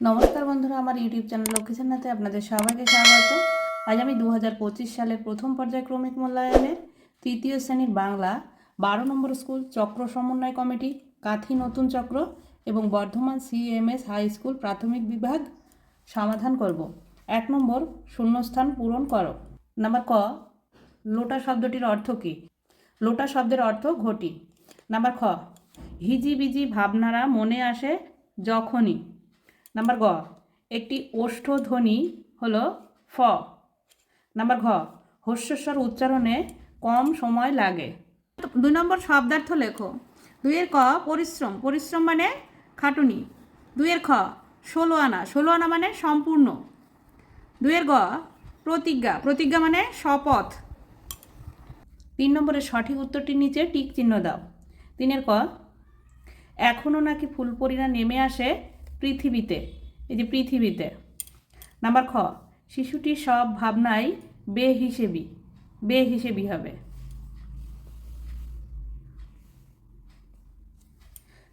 নমস্কার বন্ধুরা, আমার ইউটিউব চ্যানেল লক্ষ্মীছান্নাতে আপনাদের সবাইকে স্বাগত। আজ আমি দু হাজার পঁচিশ সালের প্রথম পর্যায়ক্রমিক মূল্যায়নের তৃতীয় শ্রেণির বাংলা বারো নম্বর স্কুল চক্র সমন্বয় কমিটি, কাথি নতুন চক্র এবং বর্ধমান সিএমএস হাই স্কুল প্রাথমিক বিভাগ সমাধান করব। এক নম্বর, শূন্যস্থান পূরণ করো। নাম্বার ক, লোটা শব্দটির অর্থ কী? লোটা শব্দের অর্থ ঘটি। নাম্বার খ, হিজিবিজি ভাবনারা মনে আসে যখনই। নাম্বার গ একটি ওষ্ঠধ্বনি হল ফ। নাম্বার ঘ হস্যস্বর উচ্চারণে কম সময় লাগে। দুই নম্বর শব্দার্থ লেখো। দুইয়ের ক পরিশ্রম। পরিশ্রম মানে খাটুনি। দুইয়ের খ ষোলো আনা। ষোলো আনা মানে সম্পূর্ণ। দুইয়ের গ প্রতিজ্ঞা। প্রতিজ্ঞা মানে শপথ। তিন নম্বরের সঠিক উত্তরটির নিচে টিক চিহ্ন দাও। তিনের ক এখনও নাকি ফুলপরিরা নেমে আসে পৃথিবীতে, এই যে পৃথিবীতে। নাম্বার খ শিশুটির সব ভাবনাই বে হিসেবি বে হিসেবি হবে।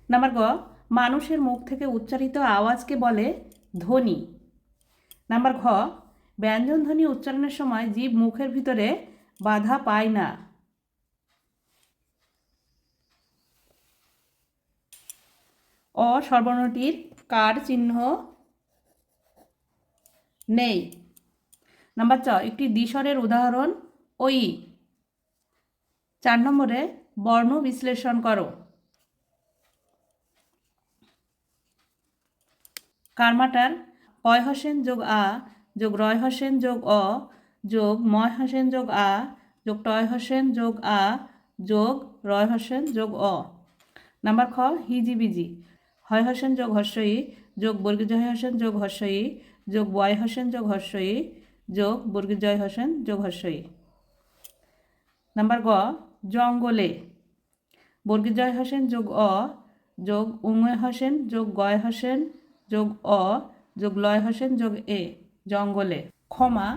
নাম্বার গ, মানুষের মুখ থেকে উচ্চারিত আওয়াজকে বলে ধ্বনি। নাম্বার ঘ, ব্যঞ্জন ধ্বনি উচ্চারণের সময় জীব মুখের ভিতরে বাধা পায় না। অ সর্বর্ণটির কার চিহ্ন? নেই। নাম্বার চ একটি দ্বিস্বরের উদাহরণ, ওই। চার নম্বরে, বর্ণ বিশ্লেষণ করো। কারমাটার পয় হোসেন যোগ আ, যোগ রয় হোসেন যোগ অ, যোগ ময় হোসেন যোগ আ, যোগ টয় হোসেন যোগ আ, যোগ রয় হোসেন যোগ অ। নাম্বার খ, হিজিবিজি। হয় হোসেন যোগ হর্ষই যোগ বর্গীজয় হোসেন যোগ হর্ষই যোগ বয় হোসেন যোগ হর্ষই যোগ বর্গীজয় হোসেন যোগ হর্ষই নাম্বার গ জঙ্গলে বর্গীজয় হোসেন যোগ অ যোগ উময় হোসেন যোগ গয় হোসেন যোগ অ যোগ লয় হোসেন যোগ এ জঙ্গলে ক্ষমা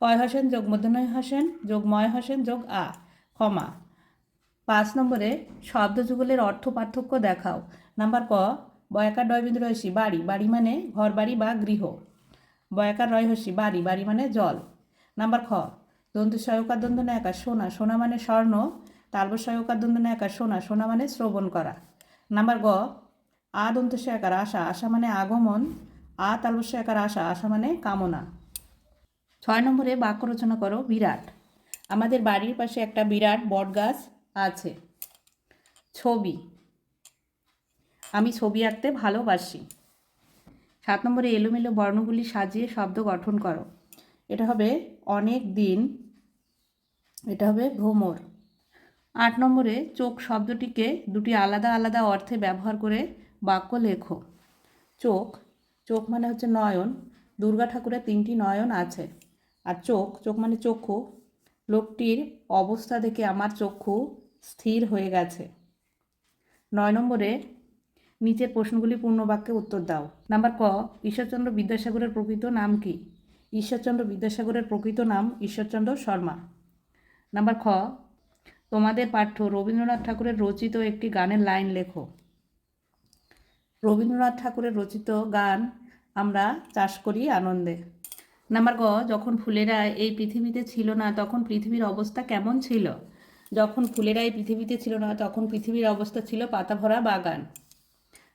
কয় হোসেন যোগ মধ্যনয় হোসেন যোগ ময় হোসেন যোগ আ ক্ষমা পাঁচ নম্বরে শব্দ যুগলের অর্থ পার্থক্য দেখাও। নাম্বার ক, বয়াকার ডয়বিন্দু রয়সী বাড়ি। বাড়ি মানে ঘর, বাড়ি বা গৃহ। বয়াকার রয়হসী বাড়ি। বাড়ি মানে জল। নাম্বার খ দন্তু সয়কার দন্ত একা, সোনা। সোনা মানে স্বর্ণ। তালব সয়কার দন্ত একা, সোনা। সোনা মানে শ্রবণ করা। নাম্বার গ, আ দন্ত সয়কার আশা। আশা মানে আগমন। আ তালব সয়কার আশা। আশা মানে কামনা। ছয় নম্বরে বাক্য রচনা করো, বিরাট। আমাদের বাড়ির পাশে একটা বিরাট বটগাছ। আছে। ছবি। আমি ছবি আঁকতে ভালোবাসি। সাত নম্বরে এলোমেলো বর্ণগুলি সাজিয়ে শব্দ গঠন করো। এটা হবে অনেক দিন। এটা হবে ভ্রমর। আট নম্বরে চোখ শব্দটিকে দুটি আলাদা আলাদা অর্থে ব্যবহার করে বাক্য লেখো। চোখ। চোখ মানে হচ্ছে নয়ন। দুর্গা ঠাকুরের তিনটি নয়ন আছে। আর চোখ চোখ মানে চক্ষু। লোকটির অবস্থা দেখে আমার চক্ষু স্থির হয়ে গেছে। নয় নম্বরে, নিচের প্রশ্নগুলি পূর্ণ বাক্যে উত্তর দাও। নাম্বার ক, ঈশ্বরচন্দ্র বিদ্যাসাগরের প্রকৃত নাম কি? ঈশ্বরচন্দ্র বিদ্যাসাগরের প্রকৃত নাম ঈশ্বরচন্দ্র শর্মা। নাম্বার খ, তোমাদের পাঠ্য রবীন্দ্রনাথ ঠাকুরের রচিত একটি গানের লাইন লেখো। রবীন্দ্রনাথ ঠাকুরের রচিত গান আমরা চাষ করি আনন্দে। নাম্বার গ, যখন ফুলেরা এই পৃথিবীতে ছিল না, তখন পৃথিবীর অবস্থা কেমন ছিল? যখন ফুলেরাই পৃথিবীতে ছিল না, তখন পৃথিবীর অবস্থা ছিল পাতা ভরা বাগান।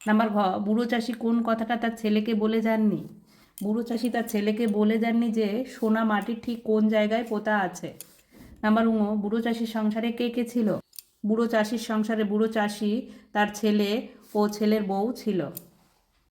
নাম্বার ঘ, বুড়ো চাষি কোন কথাটা তার ছেলেকে বলে যাননি? বুড়ো চাষি তার ছেলেকে বলে যাননি যে, সোনা মাটির ঠিক কোন জায়গায় পোতা আছে? নাম্বার উঁ, বুড়ো চাষির সংসারে কে কে ছিল? বুড়ো চাষির সংসারে বুড়ো চাষি তার ছেলে ও ছেলের বউ ছিল।